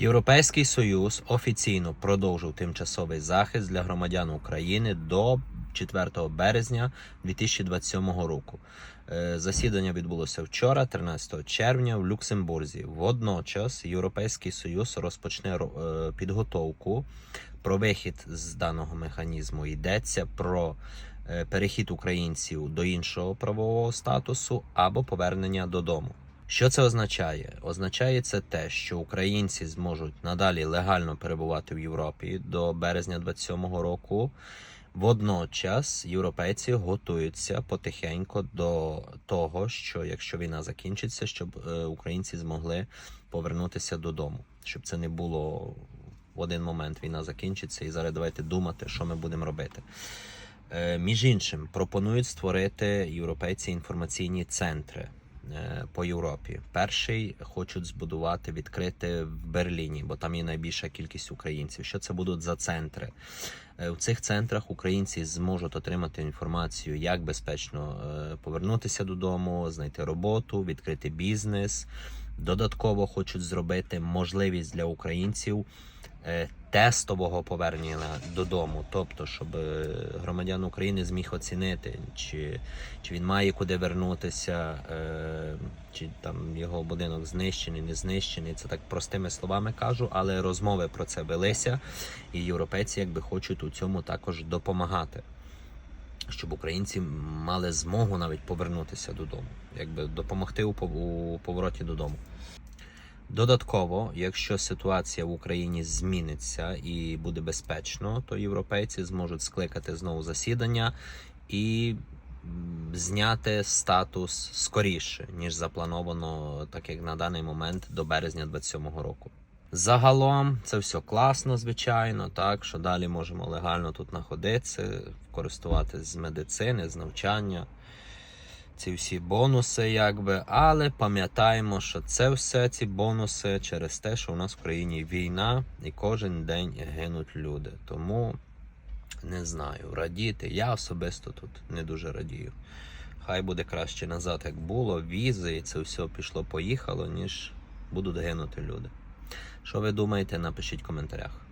Європейський Союз офіційно продовжив тимчасовий захист для громадян України до 4 березня 2027 року. Е, Засідання відбулося вчора, 13 червня, в Люксембурзі. Водночас Європейський Союз розпочне е, підготовку про вихід з даного механізму. Йдеться про е, перехід українців до іншого правового статусу або повернення додому. Що це означає? Означає це те, що українці зможуть надалі легально перебувати в Європі до березня 27-го року. Водночас європейці готуються потихеньку до того, що якщо війна закінчиться, щоб е, українці змогли повернутися додому, щоб це не було в один момент війна закінчиться, і зараз давайте думати, що ми будемо робити. Е, Між іншим, пропонують створити європейці інформаційні центри по Європі. Перший хочуть збудувати, відкрити в Берліні, бо там є найбільша кількість українців. Що це будуть за центри? Е, У цих центрах українці зможуть отримати інформацію, як безпечно е, повернутися додому, знайти роботу, відкрити бізнес. Додатково хочуть зробити можливість для українців е, тестового повернення додому, тобто, щоб е, громадян України зміг оцінити, чи, чи він має куди вернутися, е, чи там його будинок знищений, не знищений. Це так простими словами кажу, але розмови про це велися, і європейці якби хочуть у цьому також допомагати. Щоб українці мали змогу навіть повернутися додому, якби допомогти у повороті додому. Додатково, якщо ситуація в Україні зміниться і буде безпечно, то європейці зможуть скликати знову засідання і зняти статус скоріше, ніж заплановано, так як на даний момент до березня 27-го року. Загалом це все класно, звичайно, так що далі можемо легально тут знаходитися, користуватися з медицини, з навчання ці всі бонуси, якби, але пам'ятаємо, що це все ці бонуси через те, що у нас в країні війна і кожен день гинуть люди. Тому не знаю, радіти. Я особисто тут не дуже радію. Хай буде краще назад, як було, візи, і це все пішло, поїхало, ніж будуть гинути люди. Що ви думаєте, напишіть в коментарях.